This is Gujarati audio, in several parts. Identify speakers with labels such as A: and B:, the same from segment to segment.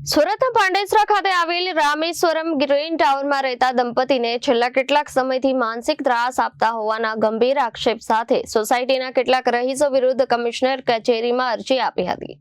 A: સુરતના પાંડેસરા ખાતે આવેલ રામેશ્વરમ ગ્રીન ટાવરમાં રહેતા દંપતીને છેલ્લા કેટલાક સમયથી માનસિક ત્રાસ આપતા હોવાના ગંભીર આક્ષેપ સાથે સોસાયટીના કેટલાક રહીશો વિરુદ્ધ કમિશનર કચેરીમાં અરજી આપી હતી.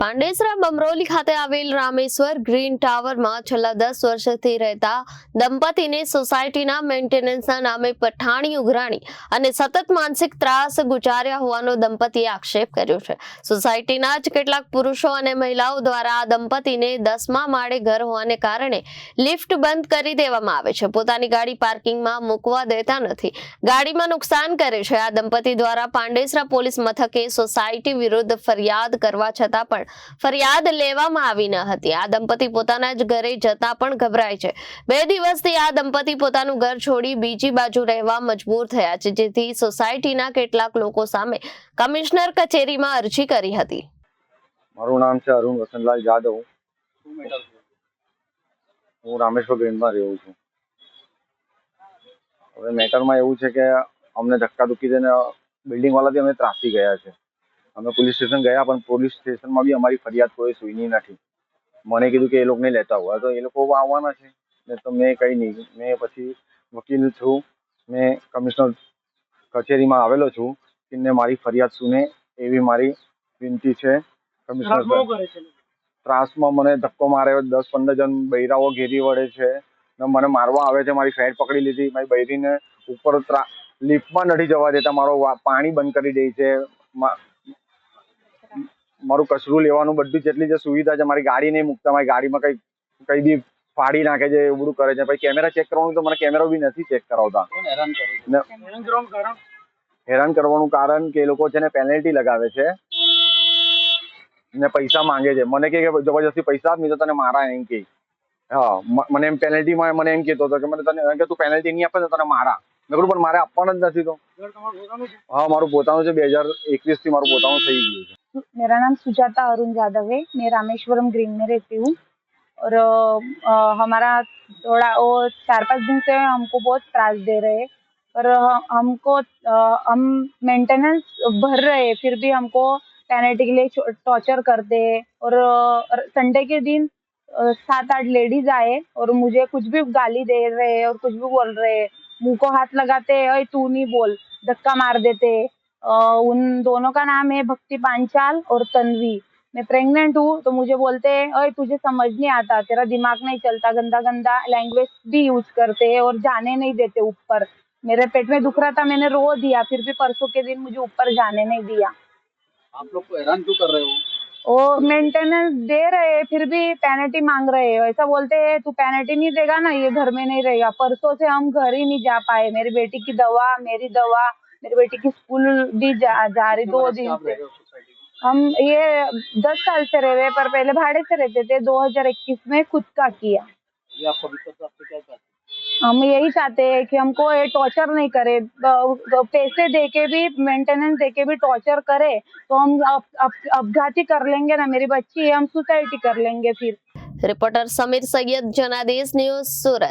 A: પાંડેસરા બમરોલી ખાતે આવેલ રામેશ્વર ગ્રીન ટાવરમાં છેલ્લા દસ વર્ષથી રહેતા દંપતીને સોસાયટીના મેન્ટેનન્સના નામે પઠાણી ઉઘરાણી અને સતત માનસિક ત્રાસ ગુજાર્યા હોવાનો દંપતીએ આક્ષેપ કર્યો છે. સોસાયટીના જ કેટલાક પુરુષો અને મહિલાઓ દ્વારા આ દંપતીને દસમા માળે ઘર હોવાને કારણે લિફ્ટ બંધ કરી દેવામાં આવે છે. પોતાની ગાડી પાર્કિંગમાં મૂકવા દેતા નથી. ગાડીમાં નુકસાન કરે છે. આ દંપતી દ્વારા પાંડેસરા પોલીસ મથકે સોસાયટી વિરુદ્ધ ફરિયાદ કરવા છતાં પણ ફરિયાદ લેવામાં આવી ન હતી. આ દંપતી પોતાના જ ઘરે જતા પણ ગભરાય છે. બે દિવસથી આ દંપતી પોતાનું ઘર છોડી બીજી બાજુ રહેવા મજબૂર થયા છે, જેથી સોસાયટીના કેટલાક લોકો સામે કમિશનર કચેરીમાં અરજી કરી હતી.
B: મારું નામ છે અરુણ વસંતલાલ જાદવ. હું રામેશ્વર ગ્રેન્ડમાં રહું છું. હવે મેટરમાં એવું છે કે અમને ધક્કાધુક્કી થઈને બિલ્ડિંગ વાળાથી અમે ત્રાસી ગયા છે. અમે પોલીસ સ્ટેશન ગયા પણ પોલીસ સ્ટેશનમાં બી અમારી ફરિયાદ કોઈ સુઈની નથી. મને કીધું કે એ લોકોને લેતા આવો. તો એ લોકો આવવાના છે. ને તો મેં કંઈ નહીં. મેં પછી વકીલ છું. મેં કમિશનર કચેરીમાં આવેલો છું ને મારી ફરિયાદ સુને એવી મારી વિનંતી છે કમિશનર. ત્રાસમાં મને ધક્કો મારે દસ પંદર જણ બૈરાઓ ઘેરી વળે છે. ને મને મારવા આવે છે મારી ફેટ પકડી લીધી. મારી બૈરીને ઉપર લિફ્ટમાં નથી જવા દેતા. મારો પાણી બંધ કરી દે છે. મારું કચરું લેવાનું બધું જેટલી જે સુવિધા છે મારી ગાડી નહીં મૂકતા મારી ગાડીમાં કઈ કઈ બી ફાડી નાખે છે એવું બધું કરે છે. પછી કેમેરા ચેક કરવાનું તો મને કેમેરો બી નથી ચેક કરાવતા. હેરાન કરવાનું કારણ? કે એ લોકો છે ને પેનલ્ટી લગાવે છે. ને પૈસા માંગે છે. મને કે જબરજસ્તી પૈસા આપ નહીં તો તને મારા એમ કે. હા મને એમ પેનલ્ટીમાં મને એમ કહેતો હતો કે મને તને કે તું પેનલ્ટી નહીં આપે તો તને મારા. મેં કીધું પણ મારે આપવાનું જ નથી તો. હા મારું પોતાનું છે. બે હજાર એકવીસથી મારું પોતાનું થઈ ગયું છે.
C: मेरा नाम सुजाता अरुण यादव है मैं रामेश्वरम ग्रीन में रहती हूँ और अ, हमारा थोड़ा वो चार पाँच दिन से हमको बहुत त्रास दे रहे हैं पर ह- हमको अ, हम मेंटेनेंस भर रहे हैं फिर भी हमको पेनल्टी के लिए टॉर्चर करते हैं और संडे के दिन अ, सात आठ लेडीज आए और मुझे कुछ भी गाली दे रहे हैं और कुछ भी बोल रहे हैं मुंह को हाथ लगाते हैं "अय, तू नहीं बोल धक्का मार देते हैं अ, उन दोनों का नाम है भक्ति पांचाल और तन्वी। मैं प्रेग्नेंट हूँ तो मुझे बोलते हैं अरे तुझे समझ नहीं आता तेरा दिमाग नहीं चलता गंदा गंदा लैंग्वेज भी यूज़ करते हैं और जाने नहीं देते ऊपर। मेरे पेट में दुख रहा था मैंने रो दिया फिर भी परसों के दिन मुझे ऊपर जाने नहीं दिया।
D: आप लोग को हैरान क्यों कर रहे हो?
C: वो मेंटेनेंस दे रहे हैं फिर भी पेनल्टी मांग रहे हैं। ऐसा बोलते हैं तू पेनल्टी नहीं देगा ना ये घर में नहीं रहेगा। परसों से हम घर ही नहीं जा पाए। मेरी बेटी की दवा मेरी दवा मेरी बेटी की स्कूल भी जा, जा रही दो दिन से। हम ये दस साल से रह रहे पर पहले भाड़े से रहते थे 2021 में खुद का किया। हम यही चाहते हैं कि हमको ये टॉर्चर नहीं करे पैसे दे के भी मेंटेनेंस दे के भी टॉर्चर करे तो हम अपघाती कर लेंगे ना मेरी बच्ची हम सुसाइड कर लेंगे फिर।
A: रिपोर्टर समीर सैयद जनादेश न्यूज़ सूरत।